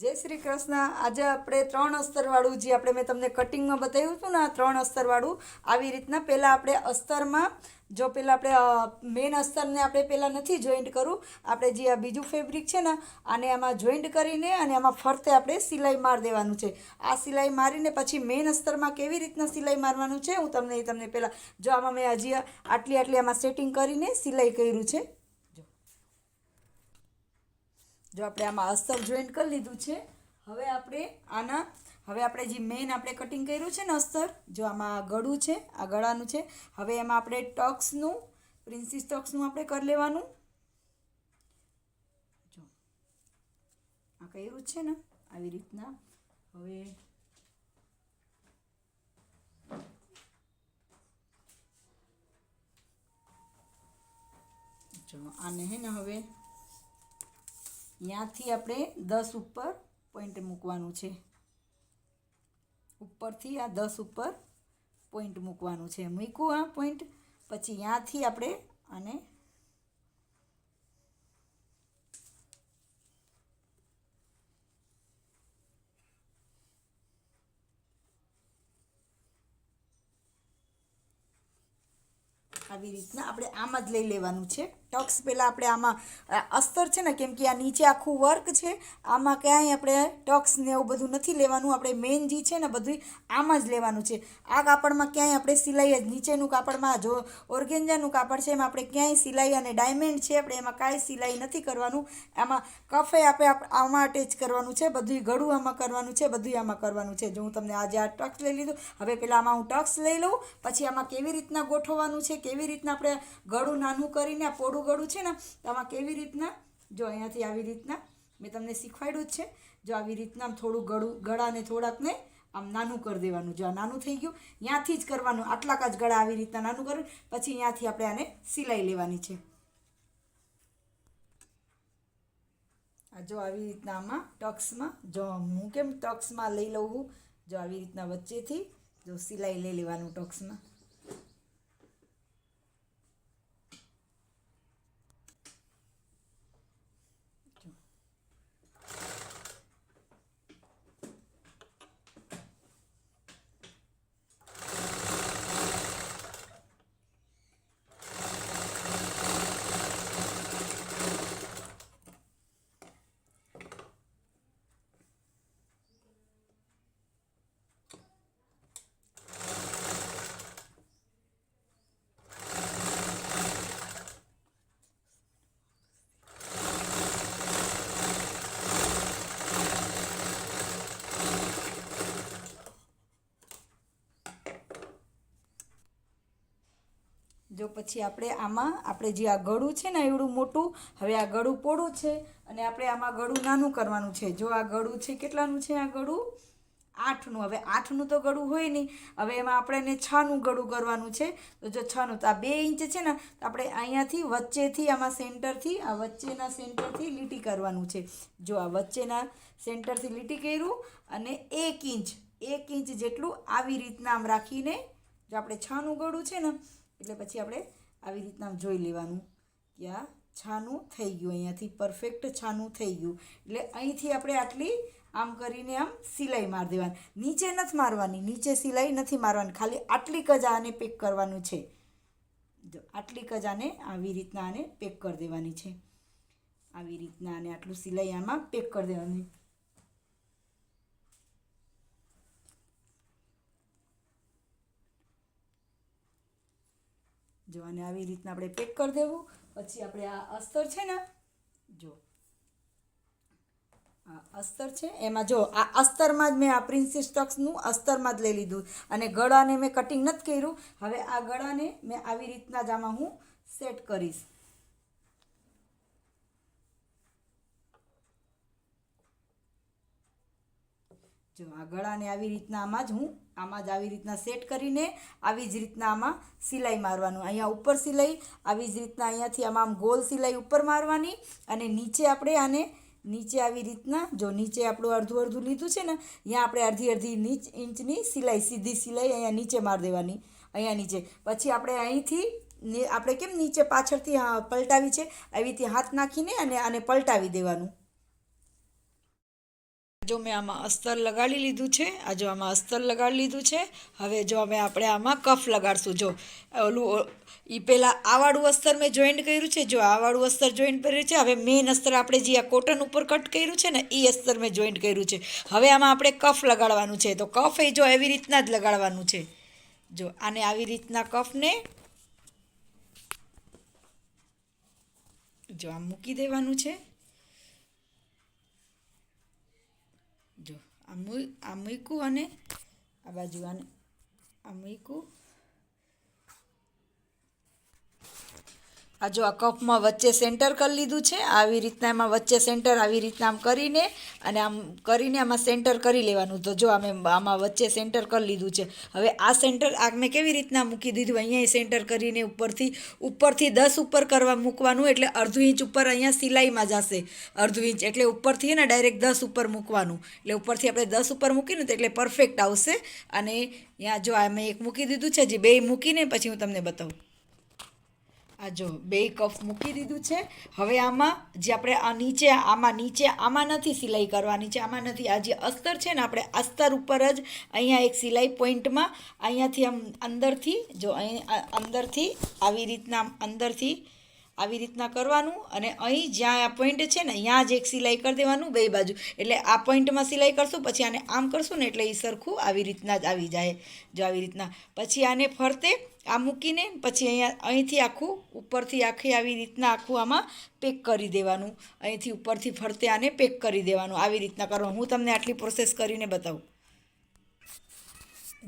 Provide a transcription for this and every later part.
જય શ્રી કૃષ્ણ. આજે આપણે ત્રણ અસ્તરવાળું જે આપણે મેં તમને કટિંગમાં બતાવ્યું હતું ને, આ ત્રણ અસ્તરવાળું, આવી રીતના પહેલાં આપણે અસ્તરમાં, જો પહેલાં આપણે મેન અસ્તરને આપણે પહેલાં નથી જોઈન્ટ કરું, આપણે જે આ બીજું ફેબ્રિક છે ને, આને આમાં જોઈન્ટ કરીને અને આમાં ફરતે આપણે સિલાઈ માર દેવાનું છે. આ સિલાઈ મારીને પછી મેન અસ્તરમાં કેવી રીતના સિલાઈ મારવાનું છે, હું તમને એ તમને પહેલાં, જો આમાં મેં હજી આટલી આટલી આમાં સેટિંગ કરીને સિલાઈ કર્યું છે. જો આપણે આમાં અસ્તર જોઈન્ટ કરી લીધું છે, હવે આપણે આના, હવે આપણે જે મેઇન આપણે કટિંગ કર્યું છે ને અસ્તર જો આમાં ગળું છે, આ ગળાનું છે, હવે એમાં આપણે ટક્સનું પ્રિન્સિસ ટક્સનું આપણે કરી લેવાનું. જો, આ કર્યું છે ને, આવી રીતના. હવે જો, આને હે ને હવે ત્યાંથી આપણે દસ ઉપર પોઈન્ટ મૂકવાનું છે. ઉપરથી આ દસ ઉપર પોઈન્ટ મૂકવાનું છે. મૂક્યું આ પોઈન્ટ પછી ત્યાંથી આપણે આને આવી રીતના આપણે આમ જ લઈ લેવાનું છે. ટક્સ પહેલાં આપણે આમાં અસ્તર છે ને, કેમ કે આ નીચે આખું વર્ક છે, આમાં ક્યાંય આપણે ટક્સ ને એવું બધું નથી લેવાનું, આપણે મેઇન જે છે ને બધું આમાં જ લેવાનું છે. આ કાપડમાં ક્યાંય આપણે સિલાઈ જ, નીચેનું કાપડમાં જો ઓર્ગેન્જાનું કાપડ છે, એમાં આપણે ક્યાંય સિલાઈ અને ડાયમંડ છે, આપણે એમાં કાંઈ સિલાઈ નથી કરવાનું. આમાં કફે આપણે આપ- આમાં અટેચ કરવાનું છે બધું ગળું આમાં કરવાનું છે બધું આમાં કરવાનું છે. જો હું તમને આજે આ ટક્સ લઈ લીધું, હવે પહેલાં આમાં હું ટક્સ લઈ લઉં, પછી આમાં કેવી રીતના ગોઠવવાનું છે, કેવી રીતના આપણે ગળું નાનું કરીને આ પોડું ગળું છે ને, તો આમાં કેવી રીતના? જો અહીંયાથી આવી રીતના મેં તમને શીખવાડ્યું જ છે. જો આવી રીતના થોડું ગળું ગળાને થોડાકને આમ નાનું કરી દેવાનું. જો આ નાનું થઈ ગયું, ત્યાંથી જ કરવાનું. આટલાક જ ગળા આવી રીતના નાનું કરવું પછી ત્યાંથી આપણે આને સિલાઈ લેવાની છે. આ જો આવી રીતના આમાં ટક્સમાં, જો હું કેમ ટક્સમાં લઈ લઉં જો આવી રીતના વચ્ચેથી જો સિલાઈ લઈ લેવાનું ટક્સમાં. પછી આપણે આમાં, આપણે જે આ ગળું છે ને એવડું મોટું, હવે આ ગળું પોળું છે અને આપણે આમાં ગળું નાનું કરવાનું છે. જો આ ગળું છે, કેટલાનું છે આ ગળું? આઠનું. હવે આઠનું તો ગળું હોય નહીં. હવે એમાં આપણે એને છનું ગળું કરવાનું છે. તો જો છનું, તો આ બે ઇંચ છે ને, તો આપણે અહીંયાથી વચ્ચેથી, આમાં સેન્ટરથી, આ વચ્ચેના સેન્ટરથી લીટી કરવાનું છે. જો આ વચ્ચેના સેન્ટરથી લીટી કર્યું અને એક ઇંચ એક ઇંચ જેટલું આવી રીતના આમ રાખીને, જો આપણે છનું ગળું છે ને એટલે પછી આપણે આવી રીતના જોઈ લેવાનું કે આ છાનું થઈ ગયું, અહીંયાથી પરફેક્ટ છાનું થઈ ગયું. એટલે અહીંથી આપણે આટલી આમ કરીને આમ સિલાઈ મારી દેવાની. નીચે નથી મારવાની, નીચે સિલાઈ નથી મારવાની, ખાલી આટલી જ આને પેક કરવાનું છે. જો, આટલી જ આને આવી રીતના આને પેક કરી દેવાની છે. આવી રીતના આને આટલું સિલાઈ આમાં પેક કરી દેવાની. જો આને આવી રીતના આપણે પેક કરી દેવું. પછી આપણે આ અસ્તર છે ને, જો. આ અસ્તર છે, એમાં જો, આ અસ્તરમાં જ મેં આ પ્રિન્સિસ ટક્સનું અસ્તરમાં જ લઈ લીધું. અને ગળાને મેં કટિંગ નથી કર્યું. હવે આ ગળાને મેં આવી રીતના જ આમાં હું સેટ કરીશ. જો આ ગળાને આવી રીતના આમાં જ હું આમાં જ આવી રીતના સેટ કરીને આવી જ રીતના આમાં સિલાઈ મારવાનું. અહીંયા ઉપર સિલાઈ, આવી જ રીતના અહીંયાથી આમાં આમ ગોલ સિલાઈ ઉપર મારવાની અને નીચે આપણે આને નીચે આવી રીતના, જો નીચે આપણું અડધું અડધું લીધું છે ને, અહીંયા આપણે અડધી અડધી નીચ ઇંચની સિલાઈ, સીધી સિલાઈ અહીંયા નીચે મારી દેવાની. અહીંયા નીચે. પછી આપણે અહીંથી આપણે કેમ નીચે પાછળથી પલટાવી છે? આવી રીતે હાથ નાખીને અને આને પલટાવી દેવાનું. જો મેં આમાં અસ્તર લગાડી લીધું છે, આ જો આમાં અસ્તર લગાડી લીધું છે, હવે જો અમે આપણે આમાં કફ લગાડશું. જો, ઓલું એ પહેલાં આવાળું અસ્તર મેં જોઈન્ટ કર્યું છે, જો આવાળું અસ્તર જોઈન્ટ કર્યું છે, હવે મેઇન અસ્તર આપણે જે આ કોટન ઉપર કટ કર્યું છે ને એ અસ્તર મેં જોઈન્ટ કર્યું છે. હવે આમાં આપણે કફ લગાડવાનું છે, તો કફ એ જો એવી રીતના જ લગાડવાનું છે. જો, આને આવી રીતના કફને જો આમ મૂકી દેવાનું છે જો આ મૂક્યું અને આ બાજુ આને આ મૂક્યું આ જો આ કપમાં વચ્ચે સેન્ટર કરી લીધું છે, આવી રીતના એમાં વચ્ચે સેન્ટર આવી રીતના આમ કરીને અને આમ કરીને આમાં સેન્ટર કરી લેવાનું. તો જો અમે આમાં વચ્ચે સેન્ટર કરી લીધું છે. હવે આ સેન્ટર આ મેં કેવી રીતના મૂકી દીધું? અહીંયા સેન્ટર કરીને ઉપરથી ઉપરથી દસ ઉપર કરવા મૂકવાનું એટલે અડધું ઇંચ ઉપર અહીંયા સિલાઈમાં જશે. અડધું ઇંચ એટલે ઉપરથી ને ડાયરેક્ટ દસ ઉપર મૂકવાનું. એટલે ઉપરથી આપણે દસ ઉપર મૂકીને તો એટલે પરફેક્ટ આવશે. અને અહીંયા જો આ મેં એક મૂકી દીધું છે, જે બે મૂકીને પછી હું તમને બતાવું. આ જો, બે કફ મૂકી દીધું છે. હવે આમાં, જે આપણે આ નીચે, આમાં નીચે, આમાં નથી સિલાઈ કરવાની છે આમાં નથી. આ જે અસ્તર છે ને, આપણે અસ્તર ઉપર જ અહીંયા એક સિલાઈ પોઈન્ટમાં અહીંયાથી આમ અંદરથી, જો અહીં અંદરથી, આવી રીતના અંદરથી આવી રીતના કરવાનું અને અહીં જ્યાં આ પોઈન્ટ છે ને ત્યાં જ એક સિલાઈ કરી દેવાનું બે બાજુ. એટલે આ પોઈન્ટમાં સિલાઈ કરશું, પછી આને આમ કરશું ને એટલે એ સરખું આવી રીતના જ આવી જાય, જો આવી રીતના. પછી આને ફરતે આ મૂકીને, પછી અહીંયા, અહીંથી આખું, ઉપરથી આખી આવી રીતના આખું આમાં પેક કરી દેવાનું. અહીંથી ઉપરથી ફરતે આને પેક કરી દેવાનું. આવી રીતના કરવાનું. હું તમને આટલી પ્રોસેસ કરીને બતાવું.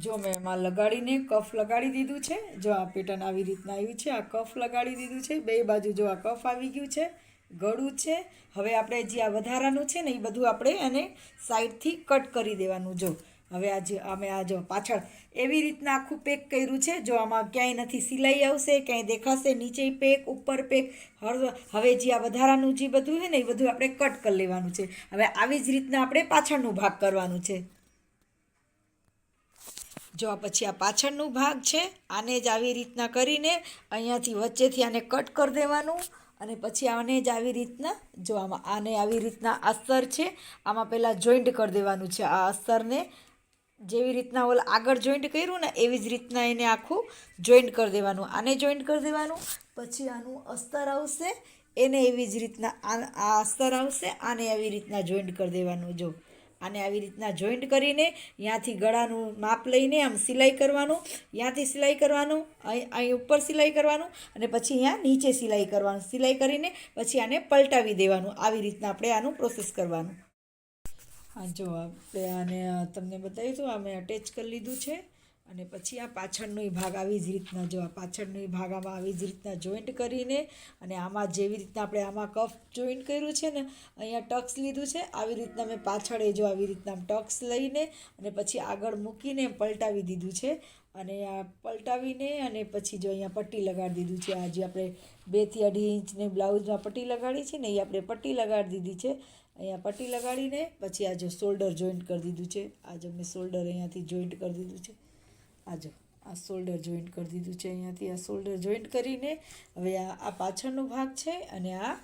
જો મેં એમાં લગાડીને કફ લગાડી દીધું છે, જો આ પેટર્ન આવી રીતના આવ્યું છે, આ કફ લગાડી દીધું છે, બે બાજુ જો આ કફ આવી ગયું છે, ગળું છે, હવે આપણે જે આ વધારાનું છે ને એ બધું આપણે એને સાઈડથી કટ કરી દેવાનું જો. હવે આ જે અમે આ જો પાછળ એવી રીતના આખું પેક કર્યું છે, જો આમાં ક્યાંય નથી સિલાઈ આવશે, ક્યાંય દેખાશે, નીચે પેક, ઉપર પેક હવે જે આ વધારાનું જે બધું છે ને એ બધું આપણે કટ કરી લેવાનું છે. હવે આવી જ રીતના આપણે પાછળનું ભાગ કરવાનું છે. જો આ પછી આ પાછળનું ભાગ છે, આને જ આવી રીતના કરીને અહીંયાથી વચ્ચેથી આને કટ કરી દેવાનું અને પછી આને જ આવી રીતના, જો આમાં આને આવી રીતના અસ્તર છે, આમાં પહેલાં જોઈન્ટ કરી દેવાનું છે આ અસ્તરને જેવી રીતના ઓલ આગળ જોઈન્ટ કર્યું ને એવી જ રીતના એને આખું જોઈન્ટ કરી દેવાનું. આને જોઈન્ટ કરી દેવાનું, પછી આનું અસ્તર આવશે, એને એવી જ રીતના આ અસ્તર આવશે, આને આવી રીતના જોઈન્ટ કરી દેવાનું, જો. આને આવી રીતના જોઈન્ટ કરીને ત્યાંથી ગળાનું માપ લઈને આમ સિલાઈ કરવાનું ત્યાંથી સિલાઈ કરવાનું અહીં ઉપર સિલાઈ કરવાનું અને પછી અહીંયા નીચે સિલાઈ કરવાનું. સિલાઈ કરીને પછી આને પલટાવી દેવાનું. આવી રીતના આપણે આનું પ્રોસેસ કરવાનું. હા, જો આને તમને બતાવ્યું હતું આ અટેચ કરી લીધું છે. અને પછી આ પાછળનો ભાગ આવી જ રીતના જો, આ પાછળનો ભાગ આમાં આવી જ રીતના જોઈન્ટ કરીને અને આમાં જેવી રીતના આપણે આમાં કફ જોઈન્ટ કર્યું છે ને, અહીંયા ટક્સ લીધું છે, આવી રીતના મેં પાછળ એ જો આવી રીતના ટક્સ લઈને અને પછી આગળ મૂકીને પલટાવી દીધું છે. અને આ પલટાવીને અને પછી જો અહીંયા પટ્ટી લગાડી દીધું છે. આ જે આપણે બેથી અઢી ઇંચને બ્લાઉઝમાં પટ્ટી લગાડી છે ને, એ આપણે પટ્ટી લગાડી દીધી છે. અહીંયા પટ્ટી લગાડીને પછી આ જો શોલ્ડર જોઈન્ટ કરી દીધું છે. આ જો મેં શોલ્ડર અહીંયાથી જોઈન્ટ કરી દીધું છે. આ જો આ શોલ્ડર જોઈન્ટ કરી દીધું છે અહીંયાથી. આ શોલ્ડર જોઈન્ટ કરીને હવે આ આ પાછળનો ભાગ છે અને આ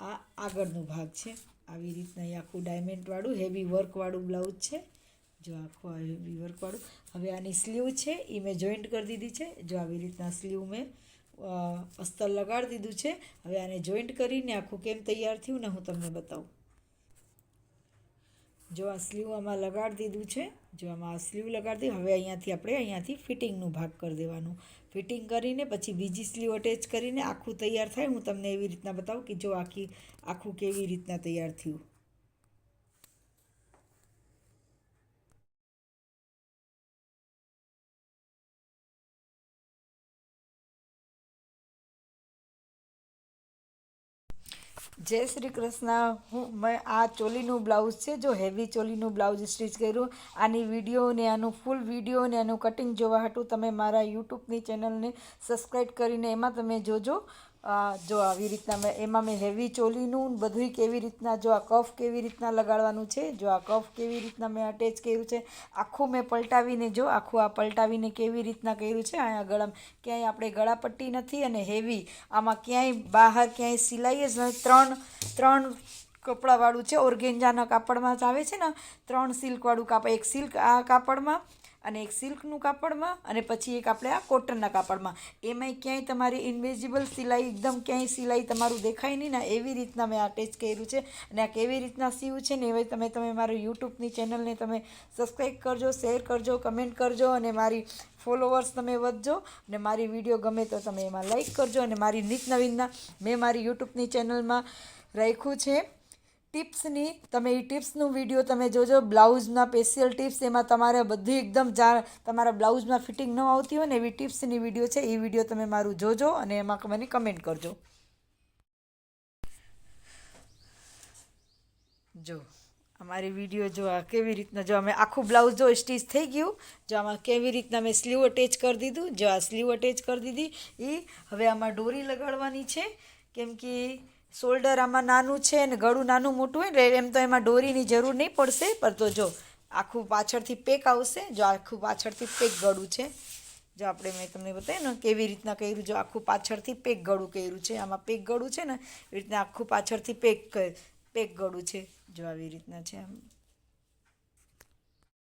આ આગળનો ભાગ છે. આવી રીતના એ આખું ડાયમંડવાળું હેવી વર્કવાળું બ્લાઉઝ છે. જો આખું આ હેવી વર્કવાળું હવે આની સ્લીવ છે, એ મેં જોઈન્ટ કરી દીધી છે. જો આવી રીતના સ્લીવ મેં અસ્તર લગાડી દીધું છે. હવે આને જોઈન્ટ કરીને આખું કેમ તૈયાર થયું ને હું તમને બતાવું. જો આ સ્લીવ આમાં લગાડી દીધું છે, જો આમાં આ સ્લીવ લગાડી દીધું, હવે અહીંયાથી આપણે અહીંયાથી ફિટિંગનું ભાગ કરી દેવાનું. ફિટિંગ કરીને પછી બીજી સ્લીવ અટેચ કરીને આખું તૈયાર થાય. હું તમને એવી રીતના બતાવું કે જો આખી, આખું કેવી રીતના તૈયાર થયું. જય શ્રી કૃષ્ણ. હું, મેં આ ચોલીનું બ્લાઉઝ છે, જો હેવી ચોલીનું બ્લાઉઝ સ્ટિચ કર્યું. આની વીડિયો ને આનું ફૂલ વીડિયો ને આનું કટિંગ જોવા હતું. તમે મારા યુટ્યુબની ચેનલને સબસ્ક્રાઈબ કરીને એમાં તમે જોજો. જો આવી રીતના મેં, એમાં મેં હેવી ચોલીનું બધુંય કેવી રીતના, જો આ કફ કેવી રીતના લગાડવાનું છે, જો આ કફ કેવી રીતના મેં અટેચ કર્યું છે, આખું મેં પલટાવીને જો, આખું આ પલટાવીને કેવી રીતના કર્યું છે, અહીંયા ગળામાં ક્યાંય આપણે ગળાપટ્ટી નથી અને હેવી આમાં ક્યાંય બહાર ક્યાંય સિલાઈ જ નથી. ત્રણ ત્રણ કપડાવાળું છે, ઓર્ગેન્જાના કાપડમાં જ આવે છે ને, ત્રણ સિલ્કવાળું કાપડ એક સિલ્ક આ કાપડમાં અને એક સિલ્કનું કાપડમાં અને પછી એક આપણે આ કોટનના કાપડમાં. એમાંય ક્યાંય તમારી ઇન્વિઝિબલ સિલાઈ, એકદમ ક્યાંય સિલાઈ તમારું દેખાય નહીં ને એવી રીતના મેં અટેચ કર્યું છે અને આ કેવી રીતના સીવું છે ને એવી તમે તમે મારું યુટ્યુબની ચેનલને તમે સબસ્ક્રાઈબ કરજો શેર કરજો કમેન્ટ કરજો અને મારી ફોલોવર્સ તમે વધજો અને મારી વીડિયો ગમે તો તમે એમાં લાઈક કરજો અને મારી નિત નવીનના મેં મારી યુટ્યુબની ચેનલમાં રાખ્યું છે. ટિપ્સની, તમે એ ટિપ્સનું વીડિયો તમે જોજો, બ્લાઉઝના સ્પેશિયલ ટિપ્સ, એમાં તમારે બધી એકદમ જા તમારા બ્લાઉઝમાં ફિટિંગ ન આવતી હોય ને એવી ટિપ્સની વીડિયો છે એ વીડિયો તમે મારું જોજો અને એમાં મને કમેન્ટ કરજો. જો, અમારી વીડિયો જો આ કેવી રીતના, જો અમે આખું બ્લાઉઝ જો સ્ટીચ થઈ ગયું, જો આમાં કેવી રીતના મેં સ્લીવ અટેચ કરી દીધું, જો આ સ્લીવ અટેચ કરી દીધી એ હવે આમાં ડોરી લગાડવાની છે, કેમ કે શોલ્ડર આમાં નાનું છે ને ગળું નાનું મોટું હોય ને એમ તો એમાં દોરીની જરૂર નહીં પડશે, પણ તો જો આખું પાછળથી પેક આવશે, જો આખું પાછળથી પેક ગળું છે. જો આપણે મેં તમને બતાવ્યું ને, કેવી રીતના કર્યું, જો આખું પાછળથી પેક ગળું કર્યું છે, આમાં પેક ગળું છે ને એ રીતના આખું પાછળથી પેક પેક ગળું છે, જો આવી રીતના છે. આમ